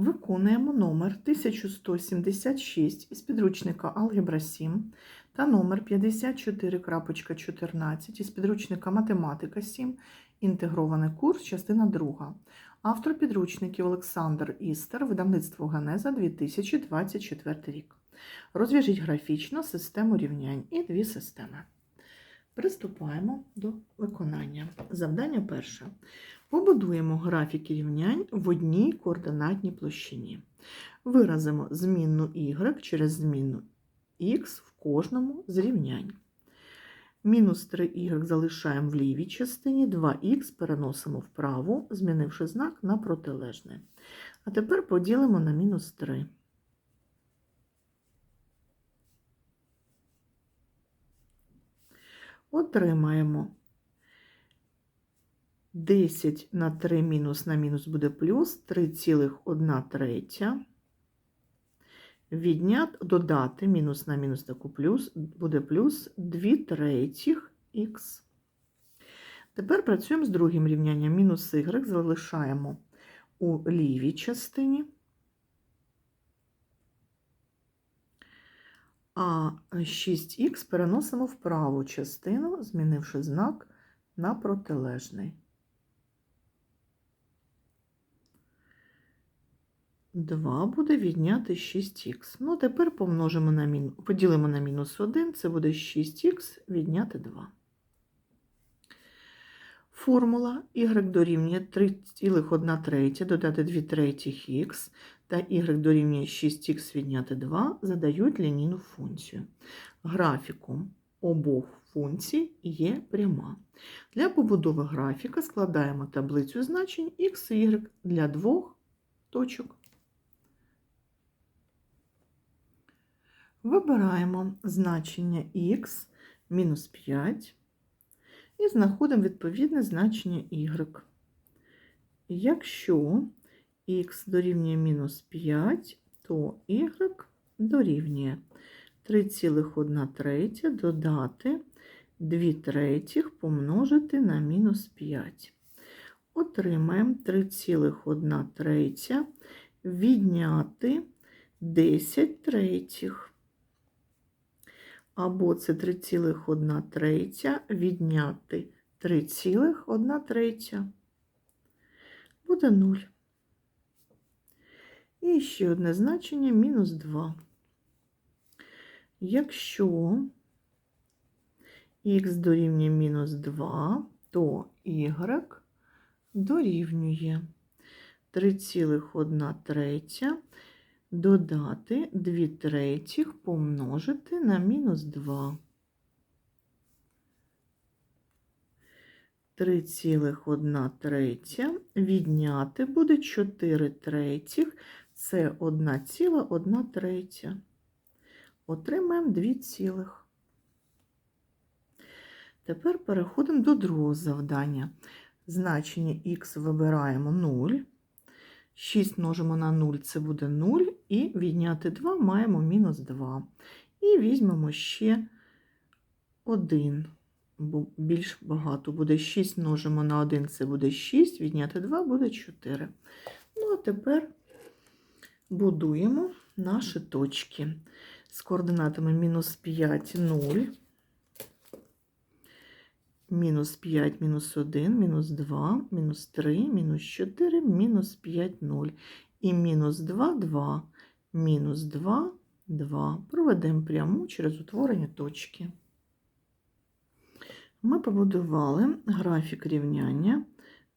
Виконуємо номер 1176 із підручника Алгебра 7 та номер 54.14 із підручника Математика 7, інтегрований курс, частина 2. Автор підручників Олександр Істер, видавництво Генеза 2024 рік. Розв'яжіть графічно систему рівнянь і дві системи. Приступаємо до виконання. Завдання перше. Побудуємо графіки рівнянь в одній координатній площині. Виразимо змінну y через змінну x в кожному з рівнянь. Мінус 3y залишаємо в лівій частині, 2х переносимо вправу, змінивши знак на протилежний. А тепер поділимо на мінус 3. Отримаємо 10 на 3 мінус на мінус буде плюс 3,1 третя. Віднят, додати мінус на мінус таку плюс, буде плюс 2 третіх х. Тепер працюємо з другим рівнянням. Мінус y залишаємо у лівій частині. А 6х переносимо в праву частину, змінивши знак на протилежний. 2 буде відняти 6х. Ну, тепер помножимо на мін... поділимо на мінус 1, це буде 6х відняти 2. Формула y дорівнює 3,1 третя, додати 2 третіх х, та y дорівнює 6х відняти 2 задають лінійну функцію. Графіком обох функцій є пряма. Для побудови графіка складаємо таблицю значень x і y для двох точок. Вибираємо значення х мінус 5 і знаходимо відповідне значення y. Якщо х дорівнює мінус 5, то y дорівнює 3,1 третя додати 2 третіх помножити на мінус 5. Отримаємо 3,1 третя відняти 10 третіх. Або це 3,1 третя відняти 3,1 третя. Буде 0. І ще одне значення мінус 2. Якщо х дорівнює мінус 2, то y дорівнює 3,1 третя додати 2 третіх помножити на мінус 2. 3,1 третя відняти буде 4 третіх, це 1,1 третя. Отримаємо 2 цілих. Тепер переходимо до другого завдання. Значення х вибираємо 0. 6 множимо на 0, це буде 0, і відняти 2 маємо мінус 2. І візьмемо ще 1, бо більш багато буде 6 множимо на 1, це буде 6, відняти 2 буде 4. Ну, а тепер будуємо наші точки з координатами мінус 5, 0, мінус 5, мінус 1, мінус 2, мінус 3, мінус 4, мінус 5, 0. І мінус 2, 2, мінус 2, 2. Проведемо пряму через утворення точки. Ми побудували графік рівняння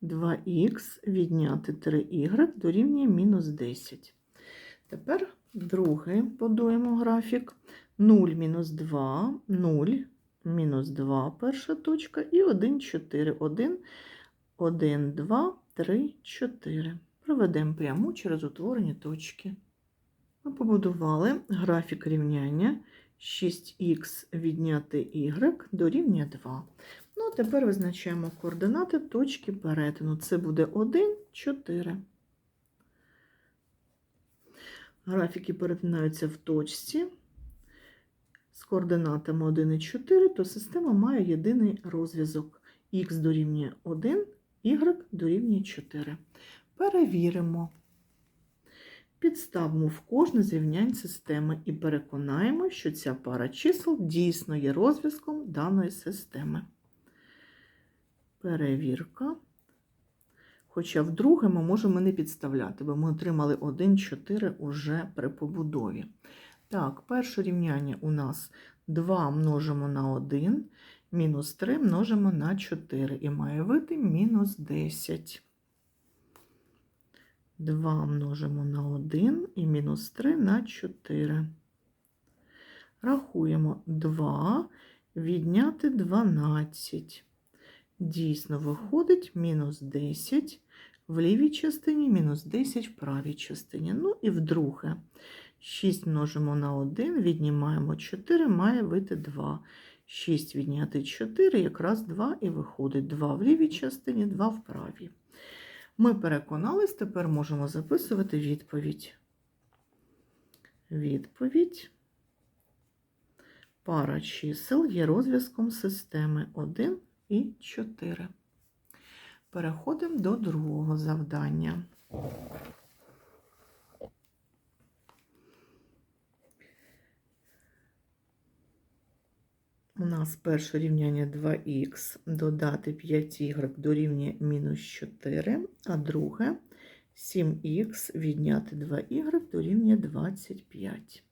2х відняти 3y дорівнює мінус 10. Тепер другий будуємо графік 0 мінус 2, 0, мінус 2 перша точка і 1, 4, 1, 1, 2, 3, 4. Проведемо пряму через утворення точки. Ми побудували графік рівняння 6х відняти y дорівнює 2. Ну, а тепер визначаємо координати точки перетину. Це буде 1, 4. Графіки перетинаються в точці з координатами 1 і 4, то система має єдиний розв'язок. Х дорівнює 1, y дорівнює 4. Перевіримо. Підставимо в кожне з рівнянь системи і переконаємо, що ця пара чисел дійсно є розв'язком даної системи. Перевірка. Хоча вдруге ми можемо не підставляти, бо ми отримали 1, 4 уже при побудові. Так, перше рівняння у нас 2 множимо на 1, мінус 3 множимо на 4 і має вийти мінус 10. 2 множимо на 1 і мінус 3 на 4. Рахуємо 2 відняти 12. Дійсно виходить мінус 10 в лівій частині, мінус 10 в правій частині. Ну і вдруге. 6 множимо на 1, віднімаємо 4, має вийти 2. 6 відняти 4, якраз 2 і виходить 2 в лівій частині, 2 в правій. Ми переконались, тепер можемо записувати відповідь. Відповідь. Пара чисел є розв'язком системи 1 і 4. Переходимо до другого завдання. У нас перше рівняння 2х додати 5y дорівнює мінус 4, а друге 7х відняти 2y дорівнює 25.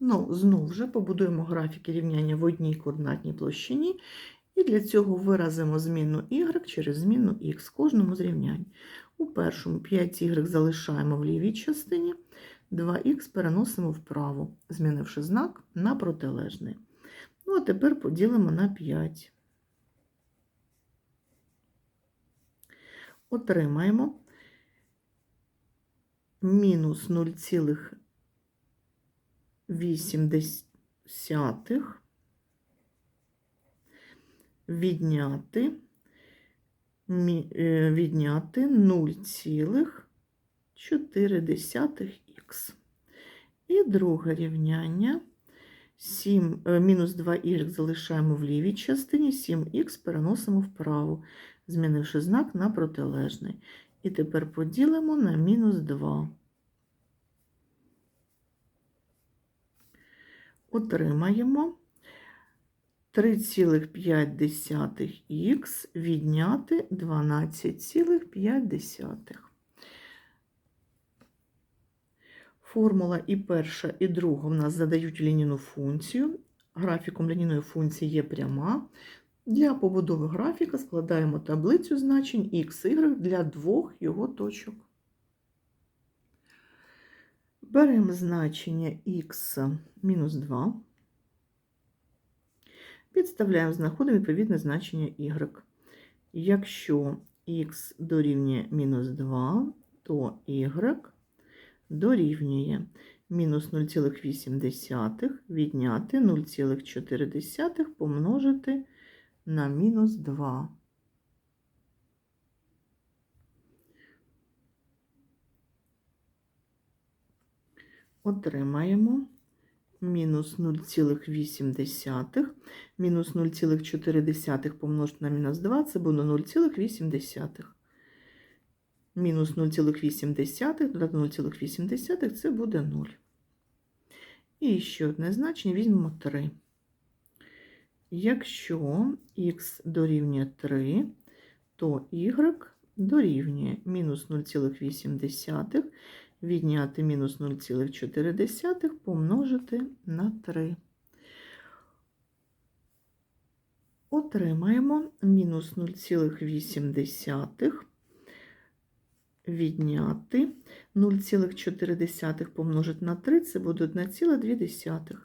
Ну, знову ж побудуємо графіки рівняння в одній координатній площині, і для цього виразимо зміну y через зміну x кожному з рівнянь. У першому 5y залишаємо в лівій частині, 2х переносимо вправо, змінивши знак на протилежний. Ну, а тепер поділимо на 5. Отримаємо мінус 0,8 відняти, е, відняти 0,4х. І друге рівняння 7, е, мінус 2y залишаємо в лівій частині, 7х переносимо вправо, змінивши знак на протилежний. І тепер поділимо на мінус 2. Отримаємо 3,5х відняти 12,5. Формула і перша, і друга в нас задають лінійну функцію. Графіком лінійної функції є пряма. Для побудови графіка складаємо таблицю значень x, y для двох його точок. Беремо значення х мінус 2. Підставляємо, знаходимо відповідне значення y. Якщо х дорівнює мінус 2, то y дорівнює мінус 0,8 відняти 0,4 помножити на мінус 2. Отримаємо мінус 0,8, мінус 0,4 помножити на мінус 2, це буде 0,8. Мінус 0,8 додати 0,8 це буде 0. І ще одне значення візьмемо 3. Якщо х дорівнює 3, то y дорівнює мінус 0,8 відняти мінус 0,4 помножити на 3. Отримаємо мінус 0,8 відняти 0,4 помножити на 3, це буде 1,2.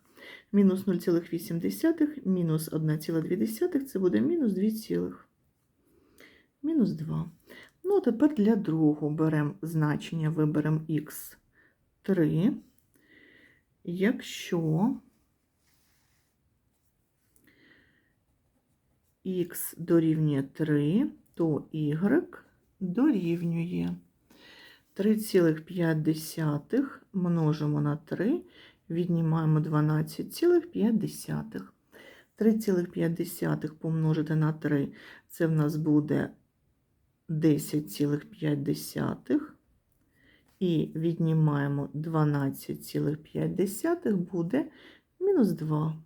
Мінус 0,8 мінус 1,2 це буде мінус 2, мінус 2. Ну, тепер для другого беремо значення, виберемо х 3. Якщо х дорівнює 3, то y дорівнює 3,5 множимо на 3, віднімаємо 12,5. 3,5 помножити на 3, це в нас буде 10,5. і віднімаємо 12,5 буде мінус 2.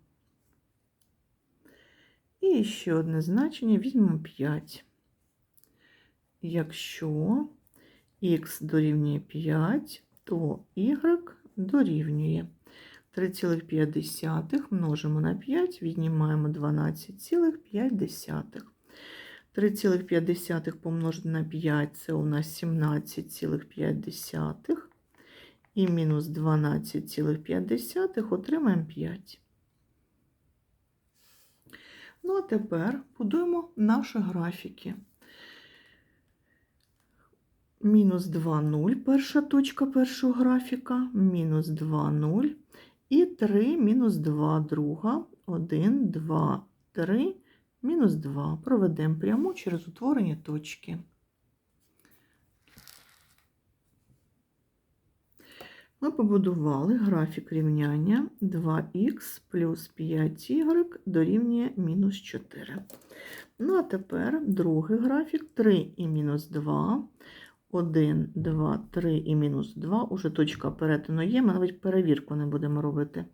І ще одне значення візьмемо 5. Якщо х дорівнює 5, то y дорівнює 3,5 множимо на 5, віднімаємо 12,5. 3,5 помножити на 5 це у нас 17,5. І мінус 12,5 отримаємо 5. Ну, а тепер будуємо наші графіки. Мінус 2, 0, перша точка першого графіка, мінус 2, 0, і 3, мінус 2, друга, 1, 2, 3, мінус 2. Проведемо пряму через утворені точки. Ми побудували графік рівняння 2х плюс 5y дорівнює мінус 4. Ну, а тепер другий графік 3 і мінус 2. 1, 2, 3 і мінус 2. Уже точка перетину є, ми навіть перевірку не будемо робити.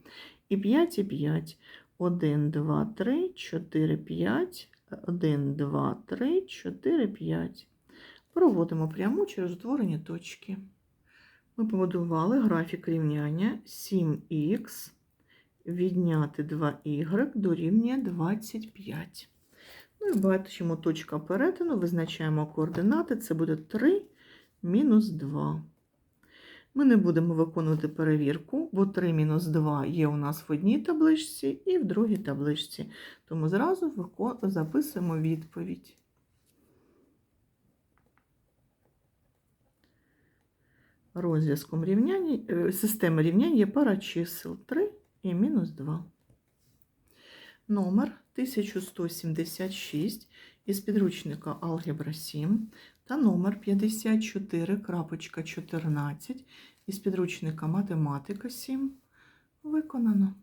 І 5, і 5. 1, 2, 3, 4, 5. 1, 2, 3, 4, 5. Проводимо пряму через утворені точки. Ми побудували графік рівняння 7х відняти 2y дорівнює 25. Ну і бачимо точка перетину, визначаємо координати, це буде 3 мінус 2. Ми не будемо виконувати перевірку, бо 3 мінус 2 є у нас в одній табличці і в другій табличці. Тому зразу записуємо відповідь. Розв'язком е, системи рівнянь є пара чисел 3 і мінус 2. Номер 1176 із підручника Алгебра 7 та номер 54.14 із підручника Математика 7 виконано.